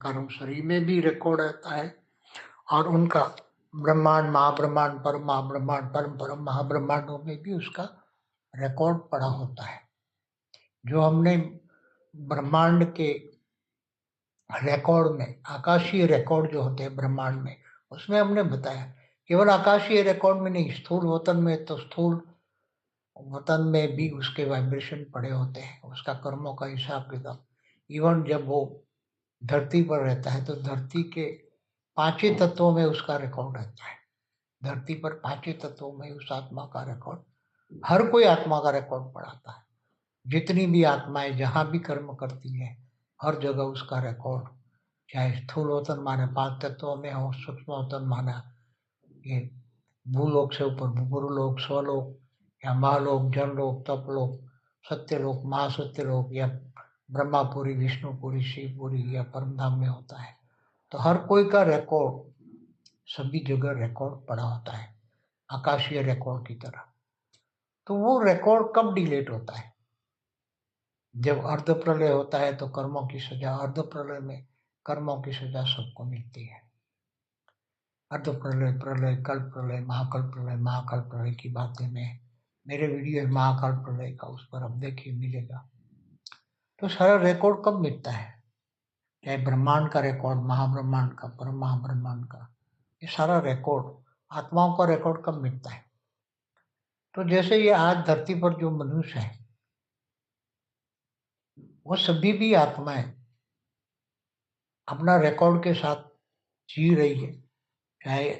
कर्म शरीर में भी रिकॉर्ड रहता है और उनका ब्रह्मांड, महाब्रह्मांड, परम महाब्रह्मांड परम परम, महाब्रह्मांडों में भी उसका रिकॉर्ड पड़ा होता है। जो हमने ब्रह्मांड के रिकॉर्ड में, आकाशीय रिकॉर्ड जो होते हैं ब्रह्मांड में, उसमें हमने बताया, केवल आकाशीय रिकॉर्ड में नहीं, स्थूल वतन में तो स्थूल वतन में भी उसके वाइब्रेशन पड़े होते हैं, उसका कर्मों का हिसाब किताब। इवन जब वो धरती पर रहता है तो धरती के पाँचों तत्वों में उसका रिकॉर्ड रहता है। धरती पर पाँचों तत्वों में उस आत्मा का रिकॉर्ड हर कोई आत्मा का रिकॉर्ड पढ़ाता है। जितनी भी आत्माएँ जहाँ भी कर्म करती है, हर जगह उसका रिकॉर्ड चाहे स्थूल वतन माने पाँच तत्वों में हो सूक्ष्म वतन माना ये भूलोक से ऊपर भूलोक स्वलोक, या महालोक, जनलोक, तपलोक, सत्यलोक, महासत्यलोक, या ब्रह्मापुरी, विष्णुपुरी, शिवपुरी या परमधाम में होता है तो हर कोई का रिकॉर्ड सभी जगह रिकॉर्ड पड़ा होता है, आकाशीय रिकॉर्ड की तरह। तो वो रिकॉर्ड कब डिलीट होता है? जब अर्ध प्रलय होता है तो कर्मों की सजा अर्ध प्रलय में कर्मों की सजा सबको मिलती है। अर्ध प्रलय प्रलय कल प्रलय महाकल प्रलय महाकाल प्रलय की बातें में, मेरे वीडियो महाकाल प्रलय का उस पर अब देखिए, मिलेगा। तो सारा रिकॉर्ड कब मिलता है? चाहे ब्रह्मांड का रिकॉर्ड महाब्रह्मांड का परम महाब्रह्मांड का, ये सारा रिकॉर्ड आत्माओं का रिकॉर्ड कब मिलता है? तो जैसे ये आज धरती पर जो मनुष्य है, वो सभी भी आत्माएँ अपना रिकॉर्ड के साथ जी रही है। चाहे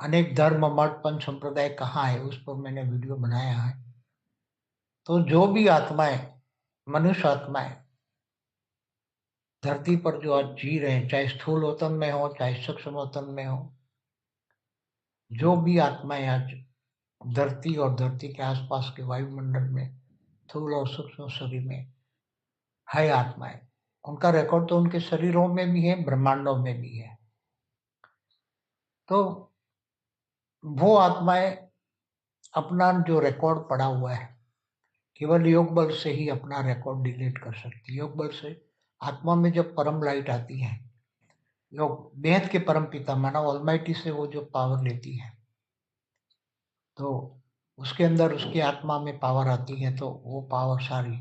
अनेक धर्म मठ पंच संप्रदाय कहाँ है, उस पर मैंने वीडियो बनाया है। तो जो भी आत्माएँ मनुष्य आत्माएँ धरती पर जो आज जी रहे हैं, चाहे स्थूल वतन में हो, चाहे सूक्ष्म वतन में हो, जो भी आत्माएँ आज धरती और धरती के आसपास के वायुमंडल में, स्थूल और सूक्ष्म शरीर में, है आत्माएँ उनका रिकॉर्ड तो उनके शरीरों में भी है, ब्रह्मांडों में भी है। तो वो आत्माएँ अपना जो रिकॉर्ड पड़ा हुआ है केवल योग बल से ही अपना रिकॉर्ड डिलीट कर सकती है। योग बल से आत्मा में जब परम लाइट आती है, योग, बेहद के परम पिता माना ऑलमाइटी से वो जो पावर लेती है तो उसके अंदर उसकी आत्मा में पावर आती है तो वो पावर सारी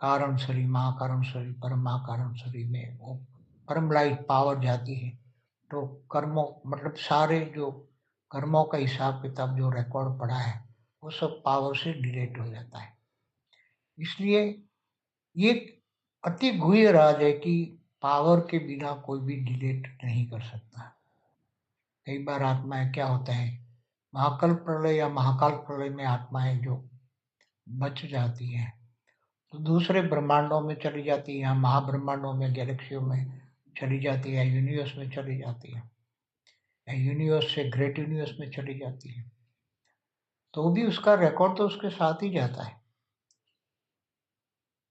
कारण शरीर महाकारण शरीर परम महाकारण शरीर में वो परम लाइट पावर जाती है। तो कर्मों मतलब सारे जो कर्मों का हिसाब किताब जो रिकॉर्ड पड़ा है, वो सब पावर से डिलीट हो जाता है। इसलिए ये अति गुह्य राज है कि पावर के बिना कोई भी डिलीट नहीं कर सकता। कई बार आत्माएँ क्या होता है? महाकल प्रलय या महाकाल प्रलय में आत्माएँ जो बच जाती हैं तो दूसरे ब्रह्मांडों में चली जाती है महाब्रह्मांडों में गैलेक्सियों में चली जाती है यूनिवर्स में चली जाती है, या यूनिवर्स से ग्रेट यूनिवर्स में चली जाती है तो भी उसका रिकॉर्ड तो उसके साथ ही जाता है।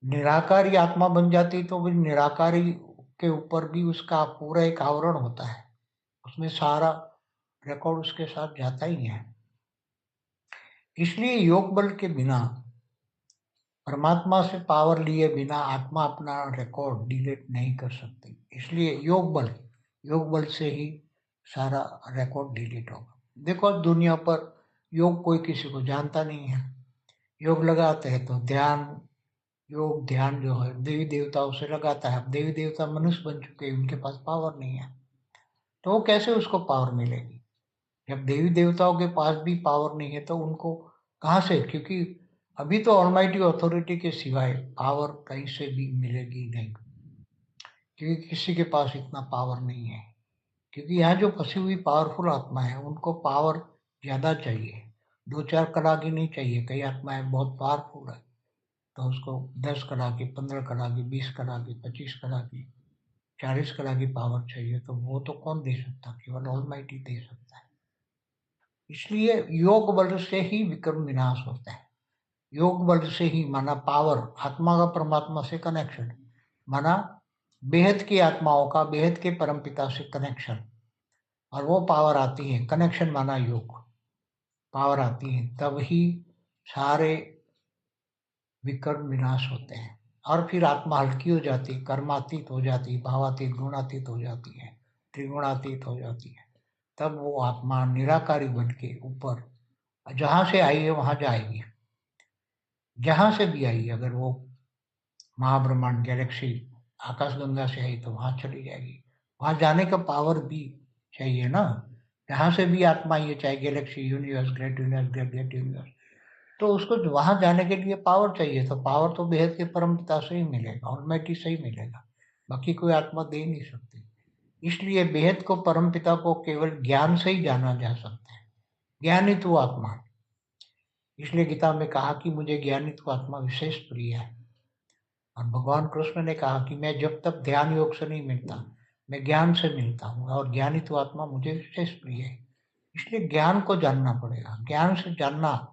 निराकारी आत्मा बन जाती तो भी निराकारी के ऊपर भी उसका पूरा एक आवरण होता है। उसमें सारा रिकॉर्ड उसके साथ जाता ही है। इसलिए योग बल के बिना, परमात्मा से पावर लिए बिना आत्मा अपना रिकॉर्ड डिलीट नहीं कर सकती। इसलिए योग बल योग बल से ही सारा रिकॉर्ड डिलीट होगा। देखो दुनिया पर योग कोई किसी को जानता नहीं है। योग लगाते हैं तो ध्यान योग ध्यान जो है, देवी देवताओं से लगाता है। अब देवी देवता मनुष्य बन चुके हैं, उनके पास पावर नहीं है। तो वो कैसे उसको पावर मिलेगी? जब देवी देवताओं के पास भी पावर नहीं है तो उनको कहाँ से? क्योंकि अभी तो ऑलमाइटी अथॉरिटी के सिवाय पावर कहीं से भी मिलेगी नहीं। क्योंकि किसी के पास इतना पावर नहीं है। क्योंकि यहाँ जो फंसी हुई पावरफुल आत्मा है, उनको पावर ज़्यादा चाहिए। दो चार कला की नहीं चाहिए। कई आत्माएँ बहुत पावरफुल है। तो उसको दस कला की, पंद्रह कला की, बीस कला की, पच्चीस कला की, चालीस कला की पावर चाहिए तो वो तो कौन दे सकता? केवल ऑल माइटी दे सकता है। इसलिए योग बल से ही विक्रम विनाश होता है। योग बल से ही माना पावर आत्मा का परमात्मा से कनेक्शन माना बेहद की आत्माओं का, बेहद के परम पिता से कनेक्शन और वो पावर आती है। कनेक्शन माना योग। पावर आती है। तब ही सारे विकर्म विनाश होते हैं। और फिर आत्मा हल्की हो जाती कर्मातीत हो जाती भावातीत, गुणातीत हो जाती है, त्रिगुणातीत हो जाती है। तब वो आत्मा निराकारी बन के ऊपर, जहाँ से आई है वहाँ जाएगी। जहाँ से भी आई, अगर वो महाब्रह्मांड, गैलेक्सी, आकाशगंगा से आई तो वहाँ चली जाएगी। वहाँ जाने का पावर भी चाहिए ना। जहाँ से भी आत्मा ये चाहे galaxy, universe, great universe, great great universe तो उसको वहाँ जाने के लिए पावर चाहिए तो पावर तो बेहद के परम पिता से ही मिलेगा ऑलमाइटी से ही मिलेगा। बाकी कोई आत्मा दे नहीं सकती। इसलिए बेहद को परम पिता को केवल ज्ञान से ही जाना जा सकता है। ज्ञानी तो आत्मा। इसलिए गीता में कहा कि मुझे ज्ञानी तो आत्मा विशेष प्रिय है। और भगवान कृष्ण ने कहा कि मैं जब तक ध्यान योग से नहीं मिलता, मैं ज्ञान से मिलता हूँ और ज्ञानी तो आत्मा मुझे विशेष प्रिय है। इसलिए ज्ञान को जानना पड़ेगा। ज्ञान से जानना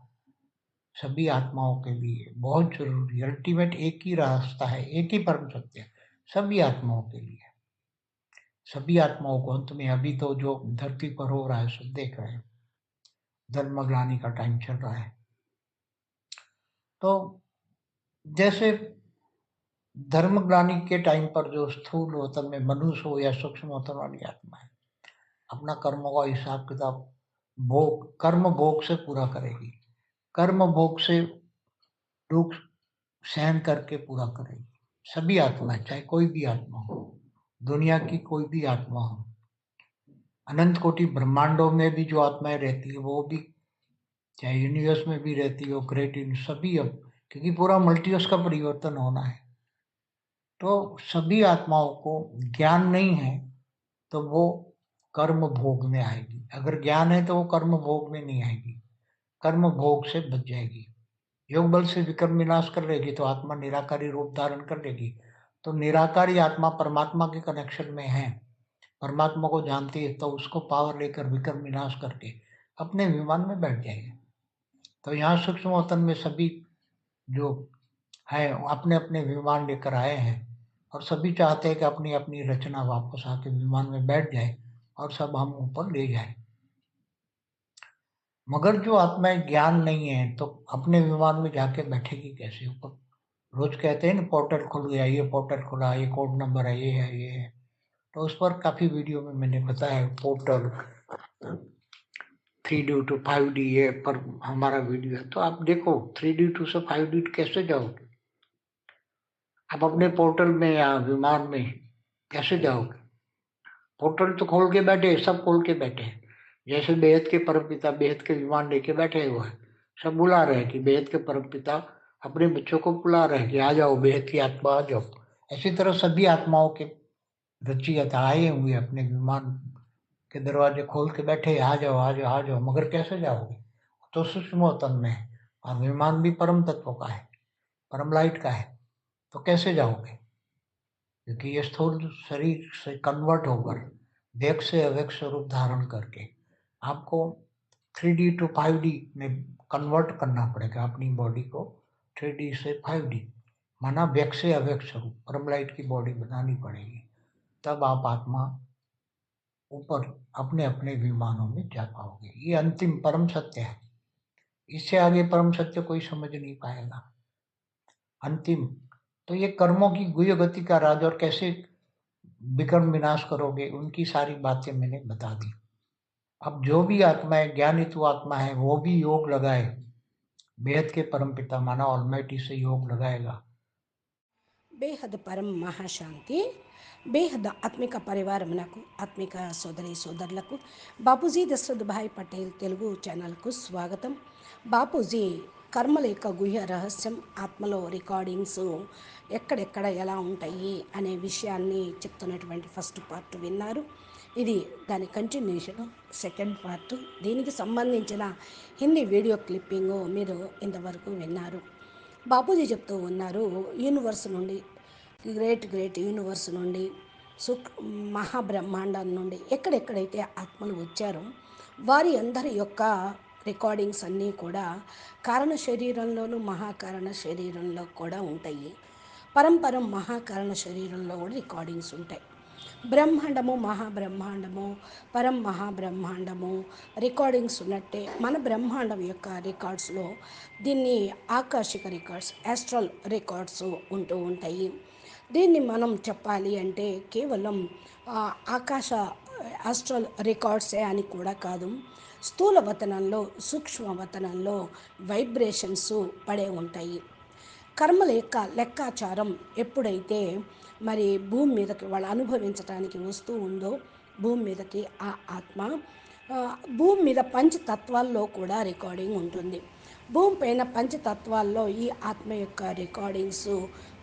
सभी आत्माओं के लिए बहुत ज़रूरी अल्टीमेट एक ही रास्ता है, एक ही परम सत्य सभी आत्माओं के लिए। सभी आत्माओं को अंत में अभी तो जो धरती पर हो रहा है, सब देख रहे हैं। धर्मग्लानी का टाइम चल रहा है। तो जैसे धर्मग्लानी के टाइम पर जो स्थूल वतन में मनुष्य हो या सूक्ष्म वतन वाली आत्मा है, अपना कर्मों का हिसाब किताब भोग, कर्म भोग से पूरा करेगी। कर्म भोग से दुख सहन करके पूरा करेगी। सभी आत्माएँ चाहे कोई भी आत्मा हो। दुनिया की कोई भी आत्मा हो। अनंत कोटि ब्रह्मांडों में भी जो आत्माएँ रहती है, वो भी, चाहे यूनिवर्स में भी रहती हो ग्रेट इन सभी अब, क्योंकि पूरा मल्टीवर्स का परिवर्तन होना है। तो सभी आत्माओं को ज्ञान नहीं है तो वो कर्म भोग में आएगी। अगर ज्ञान है तो वो कर्म भोग में नहीं आएगी। कर्म भोग से बच जाएगी। योग बल से विक्रम विनाश कर लेगी तो आत्मा निराकारी रूप धारण कर लेगी। तो निराकारी आत्मा परमात्मा के कनेक्शन में है। परमात्मा को जानती है तो उसको पावर लेकर विक्रम विनाश करके अपने विमान में बैठ जाएगी। तो यहाँ सूक्ष्म वतन में सभी जो है अपने अपने विमान लेकर आए हैं और सभी चाहते हैं कि अपनी अपनी रचना वापस आके विमान में बैठ जाए और सब हम ऊपर ले जाए। मगर जो आत्माएँ ज्ञान नहीं है तो अपने विमान में जाके बैठेगी कैसे ऊपर? रोज कहते हैं ना, पोर्टल खुल गया, ये पोर्टल खुला, ये कोड नंबर है, ये है ये है। तो उस पर काफ़ी वीडियो में मैंने बताया, portal three D to five D, ये पर हमारा वीडियो है। तो आप देखो, थ्री डी टू से फाइव डी कैसे जाओगे? आप अपने पोर्टल में या विमान में कैसे जाओगे? पोर्टल तो खोल के बैठे, सब खोल के बैठे हैं। जैसे बेहद के परम पिता बेहद के विमान लेके बैठे हुए हैं, सब बुला रहे हैं कि बेहद के परम पिता अपने बच्चों को बुला रहे हैं कि आ जाओ, बेहद की आत्मा आ जाओ। ऐसी तरह सभी आत्माओं के रचियत आए हुए अपने विमान के दरवाजे खोल के बैठे, आ जाओ आ जाओ आ जाओ, मगर कैसे जाओगे? तो सूक्ष्म तन में है और विमान भी परम तत्व का है, परम लाइट का है तो कैसे जाओगे? क्योंकि ये स्थूल शरीर से कन्वर्ट होकर देख से अवेक स्वरूप धारण करके आपको three D to five D में कन्वर्ट करना पड़ेगा अपनी बॉडी को थ्री डी से फाइव डी माना व्यक्त से अव्यक्त स्वरूप परम लाइट की बॉडी बनानी पड़ेगी। तब आप आत्मा ऊपर अपने अपने विमानों में जा पाओगे। ये अंतिम परम सत्य है। इससे आगे परम सत्य कोई समझ नहीं पाएगा। अंतिम। तो ये कर्मों की गुय गति का राज और कैसे विक्रम विनाश करोगे, उनकी सारी बातें मैंने बता दी। अब जो भी आत्मा है ज्ञानित्व आत्मा है वो भी योग लगाए बेहद के परम पिता माना ऑलमाइटी से योग लगाएगा బేహద్ పరం మహాశాంతి బేహద్ ఆత్మిక పరివారమునకు ఆత్మిక సోదరి సోదరులకు బాపూజీ దశరథ్ భాయ్ పటేల్ తెలుగు ఛానల్కు స్వాగతం బాపూజీ కర్మల యొక్క గుహ్య రహస్యం ఆత్మలో రికార్డింగ్స్ ఎక్కడెక్కడ ఎలా ఉంటాయి అనే విషయాన్ని చెప్తున్నటువంటి ఫస్ట్ పార్ట్ విన్నారు. ఇది దాని కంటిన్యూషన్ సెకండ్ పార్ట్ దీనికి సంబంధించిన హిందీ వీడియో క్లిప్పింగ్ మీరు ఇంతవరకు విన్నారు. బాపూజీ చెప్తూ ఉన్నారు యూనివర్స్ నుండి గ్రేట్ గ్రేట్ యూనివర్స్ నుండి సుక్ మహాబ్రహ్మాండం నుండి ఎక్కడెక్కడైతే ఆత్మలు వచ్చారో వారి అందరి యొక్క రికార్డింగ్స్ అన్నీ కూడా కారణ శరీరంలోనూ మహాకారణ శరీరంలో కూడా ఉంటాయి. పరంపరం మహాకారణ శరీరంలో కూడా రికార్డింగ్స్ ఉంటాయి. బ్రహ్మాండము మహాబ్రహ్మాండము పరం మహాబ్రహ్మాండము రికార్డింగ్స్ ఉన్నట్టే మన బ్రహ్మాండం యొక్క రికార్డ్స్లో దీన్ని ఆకాశిక రికార్డ్స్ యాస్ట్రల్ రికార్డ్స్ ఉంటూ ఉంటాయి. దీన్ని మనం చెప్పాలి అంటే కేవలం ఆకాశ ఆస్ట్రల్ రికార్డ్సే అని కూడా కాదు. స్థూల వతనంలో సూక్ష్మ వతనంలో వైబ్రేషన్స్ పడే ఉంటాయి. కర్మల యొక్క లెక్కాచారం ఎప్పుడైతే మరి భూమి మీదకి వాళ్ళు అనుభవించడానికి వస్తూ ఉందో భూమి మీదకి ఆ ఆత్మ భూమి మీద పంచతత్వాల్లో కూడా రికార్డింగ్ ఉంటుంది. భూమి పైన పంచతత్వాల్లో ఈ ఆత్మ యొక్క రికార్డింగ్స్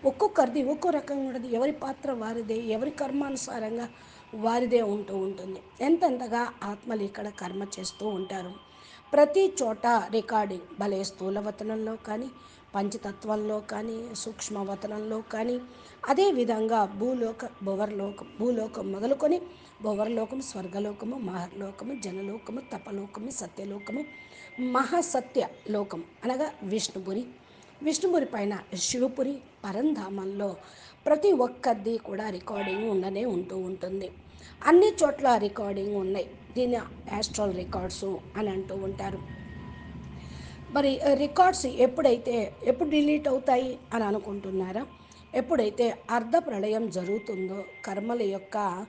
ఒక్కొక్కరిది ఒక్కో రకంగా ఉంటుంది ఎవరి పాత్ర వారిదే ఎవరి కర్మానుసారంగా వారిదే ఉంటూ ఉంటుంది. ఎంతెంతగా ఆత్మలు ఇక్కడ కర్మ చేస్తూ ఉంటారు. ప్రతి చోట రికార్డింగ్ భలే స్థూలవతనంలో కానీ పంచతత్వంలో కానీ సూక్ష్మవతనంలో కానీ అదేవిధంగా భూలోక భువర్లోకం భూలోకం మొదలుకొని భువర్లోకము స్వర్గలోకము మహర్లోకము జనలోకము తపలోకము సత్యలోకము మహాసత్య లోకం అనగా విష్ణుపురి. విష్ణుపురి పైన శివపురి పరంధామంలో ప్రతి ఒక్కరిది కూడా రికార్డింగ్ ఉండనే ఉంటూ ఉంటుంది. అన్ని చోట్ల రికార్డింగ్ ఉన్నాయి. దీన్ని యాస్ట్రల్ రికార్డ్స్ అని అంటూ ఉంటారు. మరి రికార్డ్స్ ఎప్పుడైతే ఎప్పుడు డిలీట్ అవుతాయి అని అనుకుంటున్నారా? ఎప్పుడైతే అర్ధ ప్రళయం జరుగుతుందో కర్మల యొక్క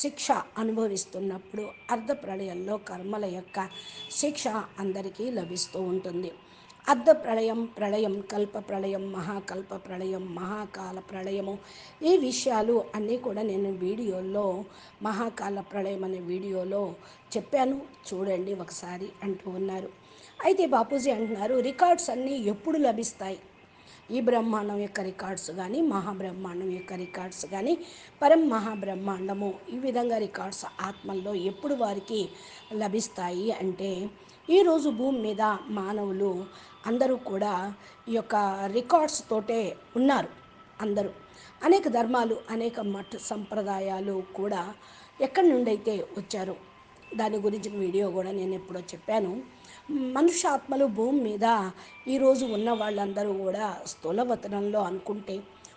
శిక్ష అనుభవిస్తున్నప్పుడు అర్ధ ప్రళయంలో కర్మల యొక్క శిక్ష అందరికీ లభిస్తూ ఉంటుంది. అర్ధ ప్రళయం ప్రళయం కల్ప ప్రళయం మహాకల్ప ప్రళయం మహాకాల ప్రళయము ఈ విషయాలు అన్నీ కూడా నేను వీడియోలో మహాకాల ప్రళయం అనే వీడియోలో చెప్పాను. చూడండి ఒకసారి అంటూ ఉన్నారు. అయితే బాపూజీ అంటున్నారు రికార్డ్స్ అన్నీ ఎప్పుడు లభిస్తాయి? ఈ బ్రహ్మాండం యొక్క రికార్డ్స్ కానీ మహాబ్రహ్మాండం యొక్క రికార్డ్స్ కానీ పరం మహాబ్రహ్మాండము ఈ విధంగా రికార్డ్స్ ఆత్మల్లో ఎప్పుడు వారికి లభిస్తాయి అంటే ఈరోజు భూమి మీద మానవులు అందరూ కూడా ఈ యొక్క రికార్డ్స్ తోటే ఉన్నారు అందరూ. అనేక ధర్మాలు అనేక మఠ సంప్రదాయాలు కూడా ఎక్కడి నుండి అయితే వచ్చారో దాని గురించిన వీడియో కూడా నేను ఎప్పుడో చెప్పాను. మనుష్యాత్మలు భూమి మీద ఈరోజు ఉన్న వాళ్ళందరూ కూడా స్థూల వతనంలో అనుకుంటే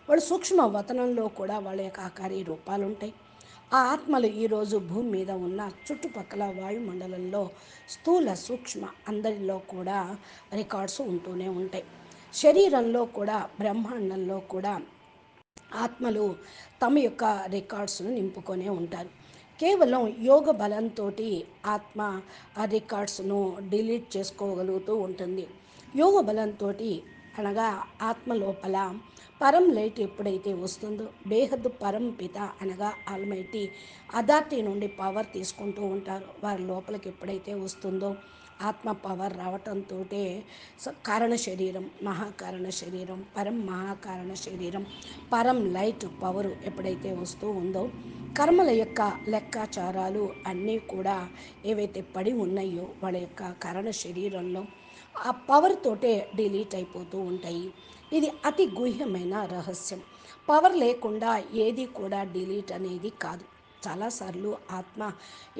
వాళ్ళు సూక్ష్మ వతనంలో కూడా వాళ్ళ యొక్క ఆకారీ రూపాలు ఉంటాయి ఆ ఆత్మలు ఈరోజు భూమి మీద ఉన్న చుట్టుపక్కల వాయుమండలంలో స్థూల సూక్ష్మ అందరిలో కూడా రికార్డ్స్ ఉంటూనే ఉంటాయి. శరీరంలో కూడా బ్రహ్మాండంలో కూడా ఆత్మలు తమ యొక్క రికార్డ్స్ను నింపుకొనే ఉంటారు. కేవలం యోగ బలంతో ఆత్మ ఆ రికార్డ్స్ను డిలీట్ చేసుకోగలుగుతూ ఉంటుంది. యోగ బలంతో అనగా ఆత్మ లోపల పరం లైట్ ఎప్పుడైతే వస్తుందో బేహద్దు పరం పిత అనగా ఆల్మైటీ అథారిటీ నుండి పవర్ తీసుకుంటూ ఉంటారు. వారి లోపలికి ఎప్పుడైతే వస్తుందో ఆత్మ పవర్ రావటంతో కారణ శరీరం మహాకారణ శరీరం పరం మహాకారణ శరీరం పరం లైట్ పవర్ ఎప్పుడైతే వస్తూ ఉందో కర్మల యొక్క లెక్కాచారాలు అన్నీ కూడా ఏవైతే పడి ఉన్నాయో వాళ్ళ యొక్క కరణ శరీరంలో ఆ పవర్ తోటే డిలీట్ అయిపోతూ ఉంటాయి. ఇది అతి గుహ్యమైన రహస్యం. పవర్ లేకుండా ఏది కూడా డిలీట్ అనేది కాదు. చాలాసార్లు ఆత్మ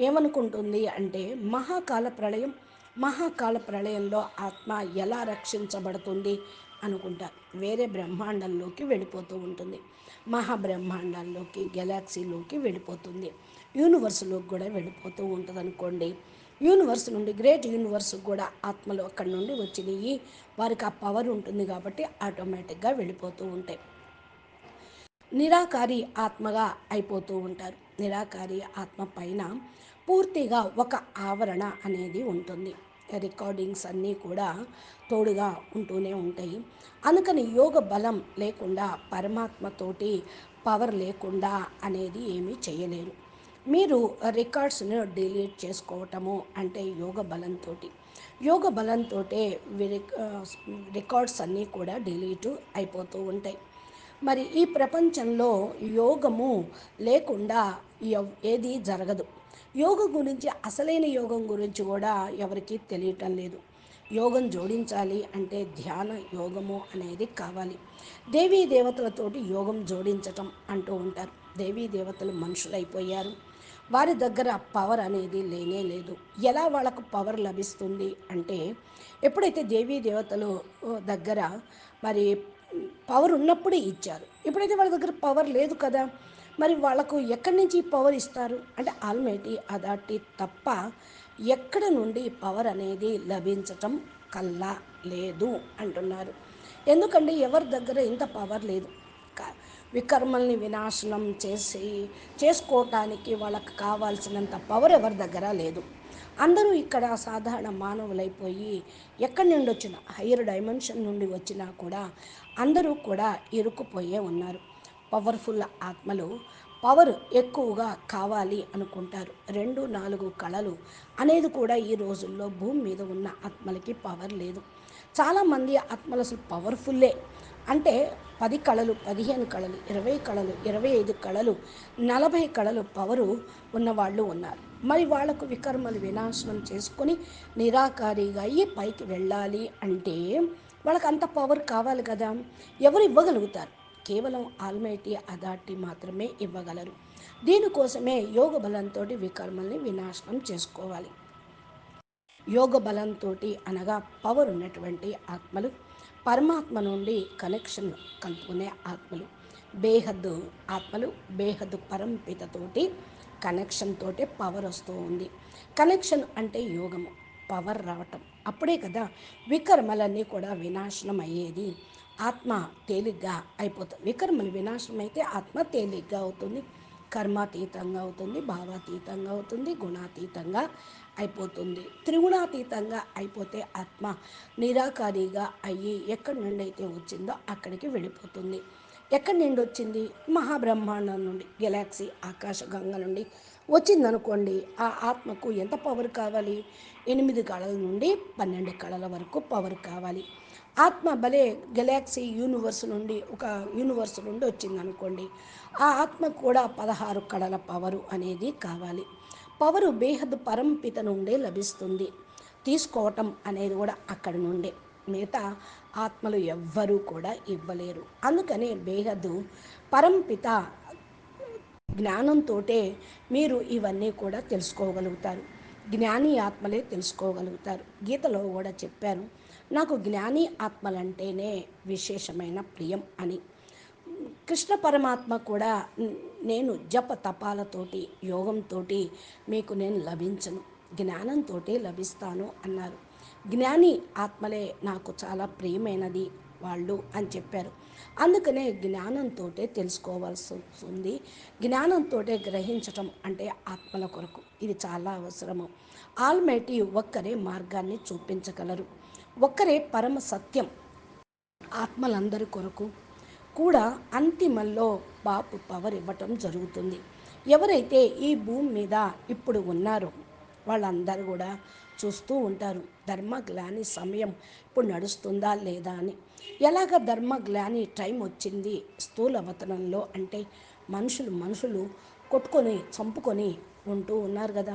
ఏమనుకుంటుంది అంటే మహాకాల ప్రళయం మహాకాల ప్రళయంలో ఆత్మ ఎలా రక్షించబడుతుంది అనుకుంటారు వేరే బ్రహ్మాండంలోకి వెళ్ళిపోతూ ఉంటుంది. మహాబ్రహ్మాండాల్లోకి గెలాక్సీలోకి వెళ్ళిపోతుంది. యూనివర్స్లోకి కూడా వెళ్ళిపోతూ ఉంటుంది అనుకోండి యూనివర్స్ నుండి గ్రేట్ యూనివర్స్ కూడా ఆత్మలు అక్కడి నుండి వచ్చినాయి వారికి ఆ పవర్ ఉంటుంది కాబట్టి ఆటోమేటిక్గా వెళ్ళిపోతూ ఉంటాయి. నిరాకారి ఆత్మగా అయిపోతూ ఉంటారు. నిరాకారి ఆత్మ పైన పూర్తిగా ఒక ఆవరణ అనేది ఉంటుంది. రికార్డింగ్స్ అన్నీ కూడా తోడుగా ఉంటూనే ఉంటాయి. అందుకని యోగ బలం లేకుండా పరమాత్మతోటి పవర్ లేకుండా అనేది ఏమీ చేయలేరు. మీరు రికార్డ్స్ను డిలీట్ చేసుకోవటము అంటే యోగ బలంతో యోగ బలంతో రికార్డ్స్ అన్నీ కూడా డిలీట్ అయిపోతూ ఉంటాయి. మరి ఈ ప్రపంచంలో యోగము లేకుండా ఏది జరగదు. యోగం గురించి అసలైన యోగం గురించి కూడా ఎవరికీ తెలియటం లేదు. యోగం జోడించాలి అంటే ధ్యాన యోగము అనేది కావాలి. దేవీ దేవతలతోటి యోగం జోడించటం అంటూ ఉంటారు. దేవీ దేవతలు మనుషులైపోయారు. వారి దగ్గర పవర్ అనేది లేనే లేదు. ఎలా వాళ్ళకు పవర్ లభిస్తుంది అంటే ఎప్పుడైతే దేవీ దేవతలు ఓ, దగ్గర మరి పవర్ ఉన్నప్పుడే ఇచ్చారు. ఎప్పుడైతే వాళ్ళ దగ్గర పవర్ లేదు కదా మరి వాళ్ళకు ఎక్కడి నుంచి పవర్ ఇస్తారు? అంటే ఆల్మేటి అదాటి తప్ప ఎక్కడ నుండి పవర్ అనేది లభించటం కల్లా లేదు అంటున్నారు. ఎందుకంటే ఎవరి దగ్గర ఇంత పవర్ లేదు? వికర్మల్ని వినాశనం చేసి చేసుకోవటానికి వాళ్ళకి కావాల్సినంత పవర్ ఎవరి దగ్గర లేదు. అందరూ ఇక్కడ సాధారణ మానవులైపోయి ఎక్కడి నుండి వచ్చిన హయ్యర్ డైమెన్షన్ నుండి వచ్చినా కూడా అందరూ కూడా ఇరుక్కుపోయే ఉన్నారు. పవర్ఫుల్ ఆత్మలు పవర్ ఎక్కువగా కావాలి అనుకుంటారు. రెండు నాలుగు కళలు అనేది కూడా ఈ రోజుల్లో భూమి మీద ఉన్న ఆత్మలకి పవర్ లేదు. చాలామంది ఆత్మలు అసలు పవర్ఫుల్లే అంటే పది కళలు పదిహేను కళలు ఇరవై కళలు ఇరవై ఐదు కళలు నలభై కళలు పవరు ఉన్నవాళ్ళు ఉన్నారు. మరి వాళ్ళకు వికర్మలు వినాశనం చేసుకొని నిరాకారిగా అయ్యి పైకి వెళ్ళాలి అంటే వాళ్ళకి అంత పవర్ కావాలి కదా. ఎవరు ఇవ్వగలుగుతారు? కేవలం ఆల్మైటీ అథారిటీ మాత్రమే ఇవ్వగలరు. దీనికోసమే యోగ బలంతో వికర్మల్ని వినాశనం చేసుకోవాలి. యోగ బలంతో అనగా పవర్ ఉన్నటువంటి ఆత్మలు పరమాత్మ నుండి కనెక్షన్ కలుపుకునే ఆత్మలు. బేహద్దు ఆత్మలు బేహద్దు పరంపితతోటి కనెక్షన్ తోటే పవర్ వస్తూ ఉంది. కనెక్షన్ అంటే యోగము పవర్ రావటం. అప్పుడే కదా వికర్మలన్నీ కూడా వినాశనం అయ్యేది. ఆత్మ తేలిగ్గా అయిపోతుంది వికర్మలు వినాశనం అయితే ఆత్మ తేలిగ్గా అవుతుంది. కర్మాతీతంగా అవుతుంది భావాతీతంగా అవుతుంది గుణాతీతంగా అయిపోతుంది. త్రిగుణాతీతంగా అయిపోతే ఆత్మ నిరాకారిగా అయ్యి ఎక్కడి నుండి అయితే వచ్చిందో అక్కడికి వెళ్ళిపోతుంది. ఎక్కడి నుండి వచ్చింది మహాబ్రహ్మాండం నుండి గెలాక్సీ ఆకాశగంగ నుండి వచ్చిందనుకోండి ఆ ఆత్మకు ఎంత పవర్ కావాలి? ఎనిమిది కళల నుండి పన్నెండు కళల వరకు పవర్ కావాలి. ఆత్మ భలే గెలాక్సీ యూనివర్స్ నుండి ఒక యూనివర్స్ నుండి వచ్చింది అనుకోండి ఆ ఆత్మ కూడా పదహారు కళల పవరు అనేది కావాలి. పవరు బేహద్ పరంపిత నుండే లభిస్తుంది. తీసుకోవటం అనేది కూడా అక్కడి నుండే. మిగతా ఆత్మలు ఎవ్వరూ కూడా ఇవ్వలేరు. అందుకనే బేహదు పరంపిత జ్ఞానంతో మీరు ఇవన్నీ కూడా తెలుసుకోగలుగుతారు. జ్ఞాని ఆత్మలే తెలుసుకోగలుగుతారు. గీతలో కూడా చెప్పారు నాకు జ్ఞాని ఆత్మలంటేనే విశేషమైన ప్రియం అని. కృష్ణ పరమాత్మ కూడా నేను జప తపాలతోటి యోగంతో మీకు నేను లభించను. జ్ఞానంతో లభిస్తాను అన్నారు. జ్ఞాని ఆత్మలే నాకు చాలా ప్రియమైనది వాళ్ళు అని చెప్పారు. అందుకనే జ్ఞానంతో తెలుసుకోవాల్సి ఉంది జ్ఞానంతో గ్రహించటం అంటే ఆత్మల కొరకు. ఇది చాలా అవసరము. ఆల్మైటీ ఒక్కరే మార్గాన్ని చూపించగలరు. ఒక్కరే పరమ సత్యం ఆత్మలందరి కొరకు కూడా అంతిమంలో బాపు పవర్ ఇవ్వటం జరుగుతుంది. ఎవరైతే ఈ భూమి మీద ఇప్పుడు ఉన్నారో వాళ్ళందరూ కూడా చూస్తూ ఉంటారు ధర్మగ్లాని సమయం ఇప్పుడు నడుస్తుందా లేదా అని. ఎలాగ ధర్మగ్లాని టైం వచ్చింది స్థూల వతనంలో అంటే మనుషులు మనుషులు కొట్టుకొని చంపుకొని ఉంటూ ఉన్నారు కదా.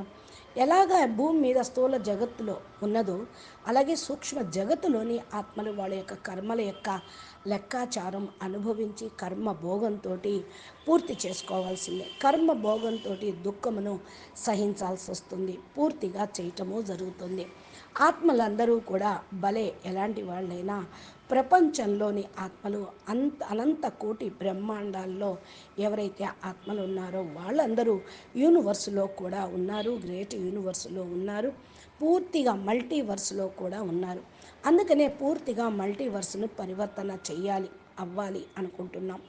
ఎలాగ భూమి మీద స్థూల జగత్తులో ఉన్నదో అలాగే సూక్ష్మ జగత్తులోని ఆత్మలు వాళ్ళ యొక్క కర్మల యొక్క లెక్కాచారం అనుభవించి కర్మ భోగంతో పూర్తి చేసుకోవాల్సిందే. కర్మ భోగంతో దుఃఖమును సహించాల్సి వస్తుంది. పూర్తిగా చేయటము జరుగుతుంది. ఆత్మలందరూ కూడా భలే ఎలాంటి వాళ్ళైనా ప్రపంచంలోని ఆత్మలు అంత అనంత కోటి బ్రహ్మాండాల్లో ఎవరైతే ఆత్మలు ఉన్నారో వాళ్ళందరూ యూనివర్స్లో కూడా ఉన్నారు గ్రేట్ యూనివర్స్లో ఉన్నారు పూర్తిగా మల్టీవర్స్లో కూడా ఉన్నారు. అందుకనే పూర్తిగా మల్టీవర్స్ను పరివర్తన చేయాలి అవ్వాలి అనుకుంటున్నాం.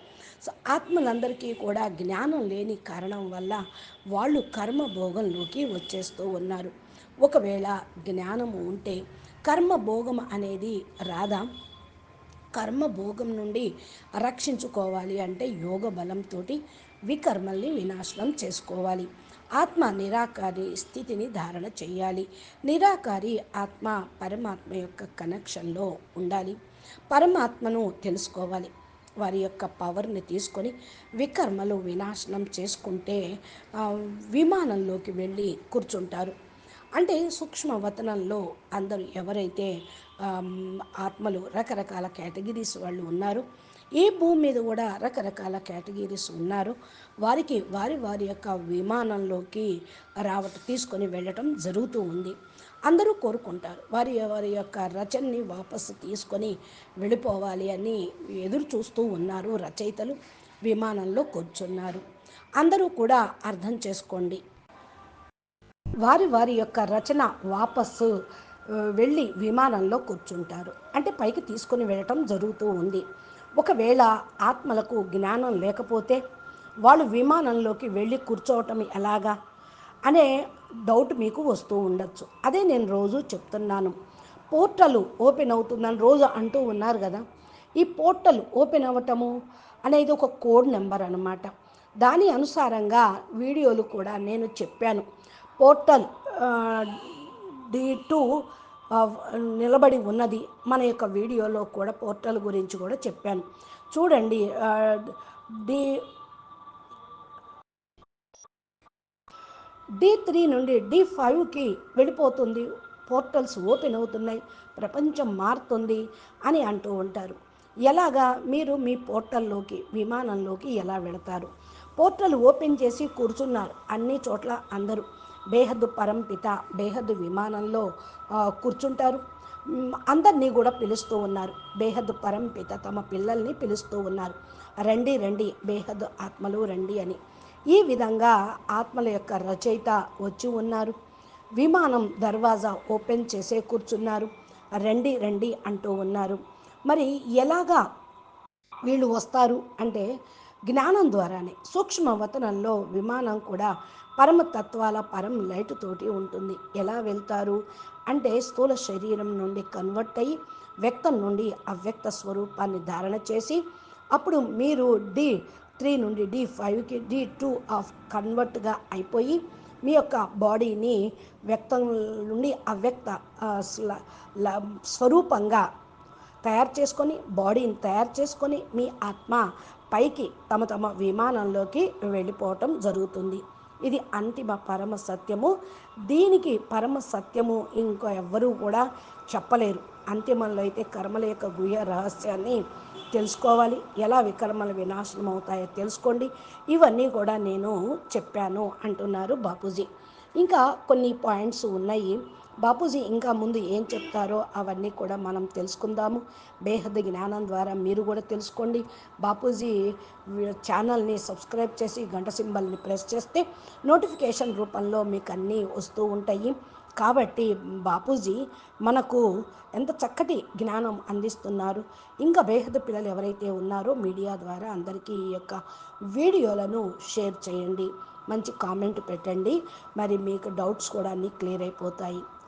సో ఆత్మలందరికీ కూడా జ్ఞానం లేని కారణం వల్ల వాళ్ళు కర్మ భోగంలోకి వచ్చేస్తూ ఉన్నారు. ఒకవేళ జ్ఞానము ఉంటే కర్మ భోగం అనేది రాదా? కర్మ భోగం నుండి రక్షించుకోవాలి అంటే యోగ బలంతో వికర్మల్ని వినాశనం చేసుకోవాలి. ఆత్మ నిరాకారి స్థితిని ధారణ చేయాలి. నిరాకారి ఆత్మ పరమాత్మ యొక్క కనెక్షన్లో ఉండాలి. పరమాత్మను తెలుసుకోవాలి. వారి యొక్క పవర్ని తీసుకొని వికర్మలు వినాశనం చేసుకుంటే విమానంలోకి వెళ్ళి కూర్చుంటారు. అంటే సూక్ష్మ వతనంలో అందరూ ఎవరైతే ఆత్మలు రకరకాల కేటగిరీస్ వాళ్ళు ఉన్నారు ఈ భూమి మీద కూడా రకరకాల కేటగిరీస్ ఉన్నారు వారికి వారి వారి యొక్క విమానంలోకి రావటం తీసుకొని వెళ్ళటం జరుగుతూ ఉంది. అందరూ కోరుకుంటారు వారి వారి యొక్క రచనని వాపసు తీసుకొని వెళ్ళిపోవాలి అని ఎదురు చూస్తూ ఉన్నారు రచయితలు విమానంలో కూర్చున్నారు. అందరూ కూడా అర్థం చేసుకోండి. వారి వారి యొక్క రచన వాపస్సు వెళ్ళి విమానంలో కూర్చుంటారు. అంటే పైకి తీసుకొని వెళ్ళటం జరుగుతూ ఉంది. ఒకవేళ ఆత్మలకు జ్ఞానం లేకపోతే వాళ్ళు విమానంలోకి వెళ్ళి కూర్చోవటం ఎలాగా అనే డౌట్ మీకు వస్తూ ఉండొచ్చు. అదే నేను రోజు చెప్తున్నాను. పోర్టల్ ఓపెన్ అవుతుందని రోజు అంటూ ఉన్నారు కదా. ఈ పోర్టల్ ఓపెన్ అవ్వటము అనేది ఒక కోడ్ నెంబర్ అనమాట దాని అనుసారంగా వీడియోలు కూడా నేను చెప్పాను. పోర్టల్ డి టూ నిలబడి ఉన్నది. మన యొక్క వీడియోలో కూడా పోర్టల్ గురించి కూడా చెప్పాను. చూడండి డి డి త్రీ నుండి డి ఫైవ్కి వెళ్ళిపోతుంది. పోర్టల్స్ ఓపెన్ అవుతున్నాయి. ప్రపంచం మారుతుంది అని అంటూ ఉంటారు. ఎలాగా? మీరు మీ పోర్టల్లోకి విమానంలోకి ఎలా వెళతారు? పోర్టల్ ఓపెన్ చేసి కూర్చున్నారు. అన్ని చోట్ల అందరూ. బేహద్దు పరంపిత బేహద్దు విమానంలో కూర్చుంటారు. అందరినీ కూడా పిలుస్తూ ఉన్నారు. బేహద్దు పరంపిత తమ పిల్లల్ని పిలుస్తూ ఉన్నారు. రండి రండి బేహద్దు ఆత్మలు రండి అని. ఈ విధంగా ఆత్మల యొక్క రచయిత వచ్చి ఉన్నారు. విమానం దర్వాజా ఓపెన్ చేసే కూర్చున్నారు. రండి రండి అంటూ ఉన్నారు. మరి ఎలాగా వీళ్ళు వస్తారు అంటే జ్ఞానం ద్వారానే సూక్ష్మవతనంలో విమానం కూడా పరమ తత్వాల పరం లైట్ తోటి ఉంటుంది. ఎలా వెళ్తారు? అంటే స్థూల శరీరం నుండి కన్వర్ట్ అయ్యి వ్యక్తం నుండి అవ్యక్త స్వరూపాన్ని ధారణ చేసి అప్పుడు మీరు డి త్రీ నుండి డి ఫైవ్కి డి టూ ఆఫ్ కన్వర్ట్గా అయిపోయి మీ యొక్క బాడీని వ్యక్తం నుండి అవ్యక్త స్వరూపంగా తయారు చేసుకొని బాడీని తయారు చేసుకొని మీ ఆత్మ పైకి తమ తమ విమానంలోకి వెళ్ళిపోవటం జరుగుతుంది. ఇది అంతిమ పరమ సత్యము. దీనికి పరమ సత్యము ఇంకో ఎవ్వరూ కూడా చెప్పలేరు. అంతిమంలో అయితే కర్మల యొక్క గుహ్య రహస్యాన్ని తెలుసుకోవాలి. ఎలా వికర్మలు వినాశనం అవుతాయో తెలుసుకోండి. ఇవన్నీ కూడా నేను చెప్పాను అంటున్నారు బాపూజీ. ఇంకా కొన్ని పాయింట్స్ ఉన్నాయి. బాపూజీ ఇంకా ముందు ఏం చెప్తారో అవన్నీ కూడా మనం తెలుసుకుందాము. బేహద్ జ్ఞానం ద్వారా మీరు కూడా తెలుసుకోండి. బాపూజీ ఛానల్ని సబ్స్క్రైబ్ చేసి గంట సింబల్ని ప్రెస్ చేస్తే నోటిఫికేషన్ రూపంలో మీకు అన్నీ వస్తూ ఉంటాయి. కాబట్టి బాపూజీ మనకు ఎంత చక్కటి జ్ఞానం అందిస్తున్నారు. ఇంకా బేహద పిల్లలు ఎవరైతే ఉన్నారో మీడియా ద్వారా అందరికీ ఈ యొక్క వీడియోలను షేర్ చేయండి. మంచి కామెంట్ పెట్టండి. మరి మీకు డౌట్స్ కూడా అన్నీ క్లియర్ అయిపోతాయి.